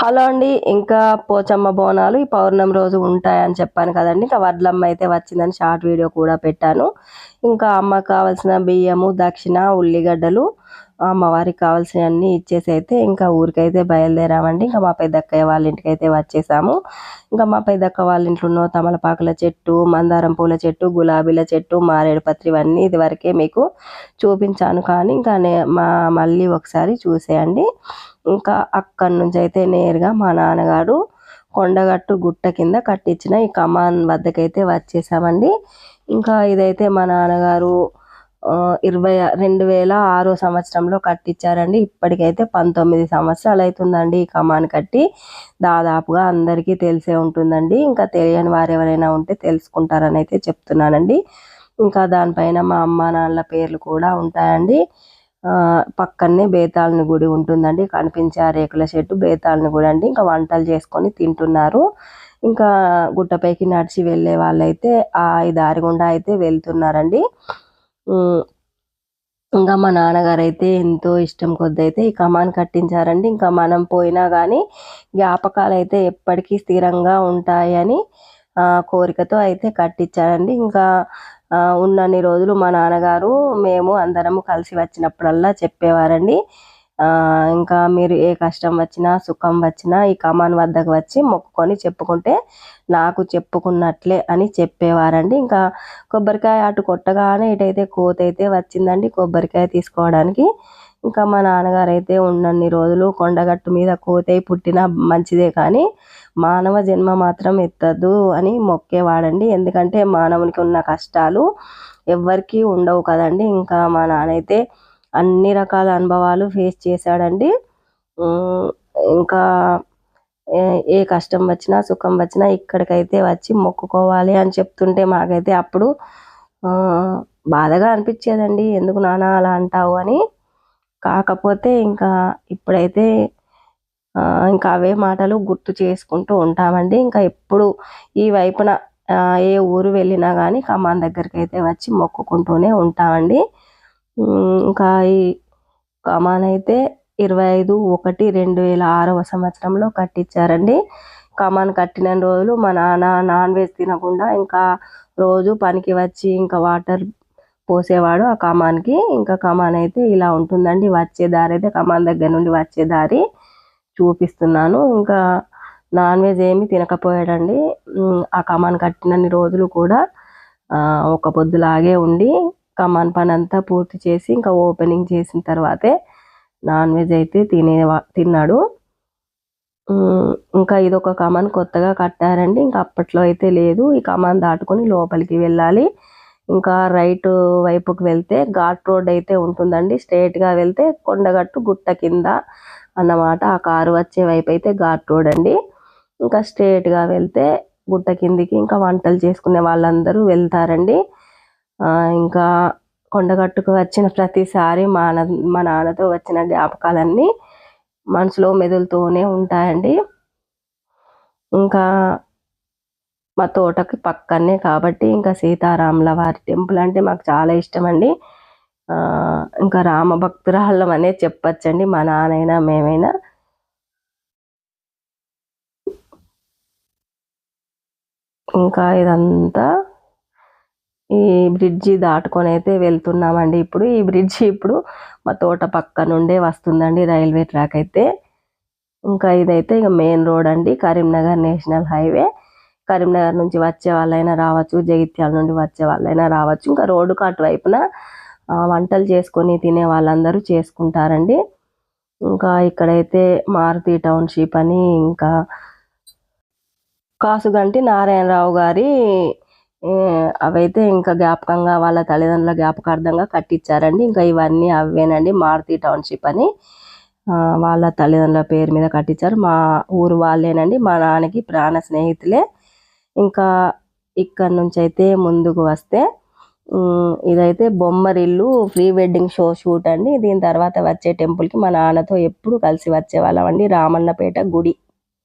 Hello అండి ఇంకా పోచమ్మ బోనాలు ఈ పౌర్ణమి రోజు ఉంటాయని చెప్పాను కదండి. ఇంకా వడ్లమ్మ అయితే వచ్చిందని షార్ట్ వీడియో కూడా పెట్టాను. ఇంకా అమ్మకు కావాల్సిన బియ్యము దక్షిణ ఉల్లిగడ్డలు అమ్మవారికి కావాల్సినవన్నీ ఇచ్చేసి అయితే ఇంకా ఊరికైతే బయలుదేరామండి. ఇంకా మా పెద్దక్కయ్య వాళ్ళ ఇంటికి అయితే వచ్చేసాము. ఇంకా మా పెద్దక్క వాళ్ళ ఇంట్లో తమలపాకుల చెట్టు మందారం పూల చెట్టు గులాబీల చెట్టు మారేడు పత్రి ఇవన్నీ ఇదివరకే మీకు చూపించాను. కానీ ఇంకా నే- మా మళ్ళీ ఒకసారి చూసేయండి. ఇంకా అక్కడి నుంచి అయితే నేరుగా మా నాన్నగారు కొండగట్టు గుట్ట కింద కట్టించిన ఈ కమాన్ వద్దకైతే వచ్చేసామండి. ఇంకా ఇదైతే మా నాన్నగారు ఇరవై రెండు వేల ఆరో సంవత్సరంలో కట్టించారండి. ఇప్పటికైతే పంతొమ్మిది సంవత్సరాలు అవుతుందండి ఈ కమాన్ కట్టి. దాదాపుగా అందరికీ తెలిసే ఉంటుందండి. ఇంకా తెలియని వారు ఎవరైనా ఉంటే తెలుసుకుంటారని అయితే చెప్తున్నానండి. ఇంకా దానిపైన మా అమ్మ నాన్నల పేర్లు కూడా ఉంటాయండి. పక్కనే బేతాళని గుడి ఉంటుందండి. కనిపించే ఆ రేకుల షెడ్డు బేతాళని గుడి అండి. ఇంకా వంటలు చేసుకొని తింటున్నారు. ఇంకా గుట్టపైకి నడిచి వెళ్ళే వాళ్ళైతే ఆ ఈ దారి గుండా అయితే వెళ్తున్నారండి. ఇంకా మా నాన్నగారు అయితే ఎంతో ఇష్టం కొద్ది అయితే ఈ కమాన్ కట్టించారండి. ఇంకా మనం పోయినా కానీ జ్ఞాపకాలు అయితే ఎప్పటికీ స్థిరంగా ఉంటాయని కోరికతో అయితే కట్టించారండి. ఇంకా ఉన్నన్ని రోజులు మా నాన్నగారు మేము అందరము కలిసి వచ్చినప్పుడల్లా చెప్పేవారండి. ఇంకా మీరు ఏ కష్టం వచ్చినా సుఖం వచ్చినా ఈ కమాన్ వద్దకు వచ్చి మొక్కుకొని చెప్పుకుంటే నాకు చెప్పుకున్నట్లే అని చెప్పేవారండి. ఇంకా కొబ్బరికాయ అటు కొట్టగానే ఇటైతే కోత అయితే వచ్చిందండి కొబ్బరికాయ తీసుకోవడానికి. ఇంకా మా నాన్నగారు అయితే ఉన్నన్ని రోజులు కొండగట్టు మీద కోతై పుట్టిన మంచిదే కానీ మానవ జన్మ మాత్రం ఎత్తద్దు అని మొక్కేవాడండి. ఎందుకంటే మానవునికి ఉన్న కష్టాలు ఎవ్వరికీ ఉండవు కదండి. ఇంకా మా నాన్న అయితే అన్ని రకాల అనుభవాలు ఫేస్ చేశాడండి. ఇంకా ఏ- ఏ కష్టం వచ్చినా సుఖం వచ్చినా ఇక్కడికైతే వచ్చి మొక్కుకోవాలి అని చెప్తుంటే మాకైతే అప్పుడు బాధగా అనిపించేదండి. ఎందుకు నాన్న అలా అంటావు అని. కాకపోతే ఇంకా ఇప్పుడైతే ఇంకా అవే మాటలు గుర్తు చేసుకుంటూ ఉంటామండి. ఇంకా ఎప్పుడు ఈ వైపున ఏ ఊరు వెళ్ళినా కానీ కమాన్ దగ్గరికి అయితే వచ్చి మొక్కుకుంటూనే ఉంటామండి. ఇంకా ఈ కమాన్ అయితే ఇరవై ఐదు ఒకటి రెండు వేల ఆరవ సంవత్సరంలో కట్టించారండి కమాన్ కట్టిన రోజులు మా నాన్న నాన్ వెజ్ తినకుండా ఇంకా రోజు పనికి వచ్చి ఇంకా వాటర్ పోసేవాడు ఆ కమాన్కి. ఇంకా కమాన్ అయితే ఇలా ఉంటుందండి. వచ్చే దారి అయితే కమాన్ దగ్గర నుండి వచ్చే దారి చూపిస్తున్నాను. ఇంకా నాన్ వెజ్ ఏమి తినకపోయాడండి. ఆ కమాన్ కట్టినన్ని రోజులు కూడా ఒక పొద్దులాగే ఉండి కమాన్ పని అంతా పూర్తి చేసి ఇంకా ఓపెనింగ్ చేసిన తర్వాతే నాన్ వెజ్ అయితే తినే తిన్నాడు. ఇంకా ఇది ఒక కమాన్ కొత్తగా కట్టారండి. ఇంకా అప్పట్లో అయితే లేదు. ఈ కమాన్ దాటుకొని లోపలికి వెళ్ళాలి. ఇంకా రైట్ వైపుకి వెళ్తే ఘాట్ రోడ్ అయితే ఉంటుందండి. స్ట్రైట్గా వెళ్తే కొండగట్టు గుట్ట కింద అన్నమాట. ఆ కారు వచ్చే వైపు అయితే ఘాట్ రోడ్ అండి. ఇంకా స్ట్రైట్గా వెళ్తే గుట్ట కిందికి ఇంకా వంటలు చేసుకునే వాళ్ళందరూ వెళ్తారండి. ఇంకా కొండగట్టుకు వచ్చిన ప్రతిసారి మా నాన్న మా నాన్నతో వచ్చిన జ్ఞాపకాలన్నీ మనసులో మెదులుతూనే ఉంటాయండి. ఇంకా మా తోటకి పక్కనే కాబట్టి ఇంకా సీతారాముల వారి టెంపుల్ అంటే మాకు చాలా ఇష్టం అండి ఇంకా రామ భక్తురాళ్ళం అనే చెప్పచ్చండి మా నాన్నైనా మేమైనా. ఇంకా ఇదంతా. ఈ బ్రిడ్జి దాటుకొని అయితే వెళ్తున్నామండి. ఇప్పుడు ఈ బ్రిడ్జి ఇప్పుడు మా తోట పక్క నుండే వస్తుందండి రైల్వే ట్రాక్ అయితే. ఇంకా ఇదైతే ఇక మెయిన్ రోడ్ అండి. Karimnagar national highway. కరీంనగర్ నుంచి వచ్చే వాళ్ళైనా రావచ్చు జగిత్యాల నుండి వచ్చే వాళ్ళైనా రావచ్చు. ఇంకా రోడ్డుకు అటువైపున వంటలు చేసుకొని తినే వాళ్ళందరూ చేసుకుంటారండి. ఇంకా ఇక్కడైతే మారుతి టౌన్షిప్ అని ఇంకా కాసుగంటి నారాయణరావు గారి అవైతే ఇంకా జ్ఞాపకంగా వాళ్ళ తల్లిదండ్రుల జ్ఞాపకార్థంగా కట్టించారండి. ఇంకా ఇవన్నీ అవేనండి మారుతి టౌన్షిప్ అని వాళ్ళ తల్లిదండ్రుల పేరు మీద కట్టించారు. మా ఊరు వాళ్ళేనండి మా నాన్నకి ప్రాణ స్నేహితులే. ఇంకా ఇక్కడ నుంచి అయితే ముందుకు వస్తే ఇదైతే Bommarillu pre wedding show shoot అండి. దీని తర్వాత వచ్చే టెంపుల్కి మా నాన్నతో ఎప్పుడు కలిసి వచ్చేవాళ్ళం అండి. రామన్నపేట గుడి.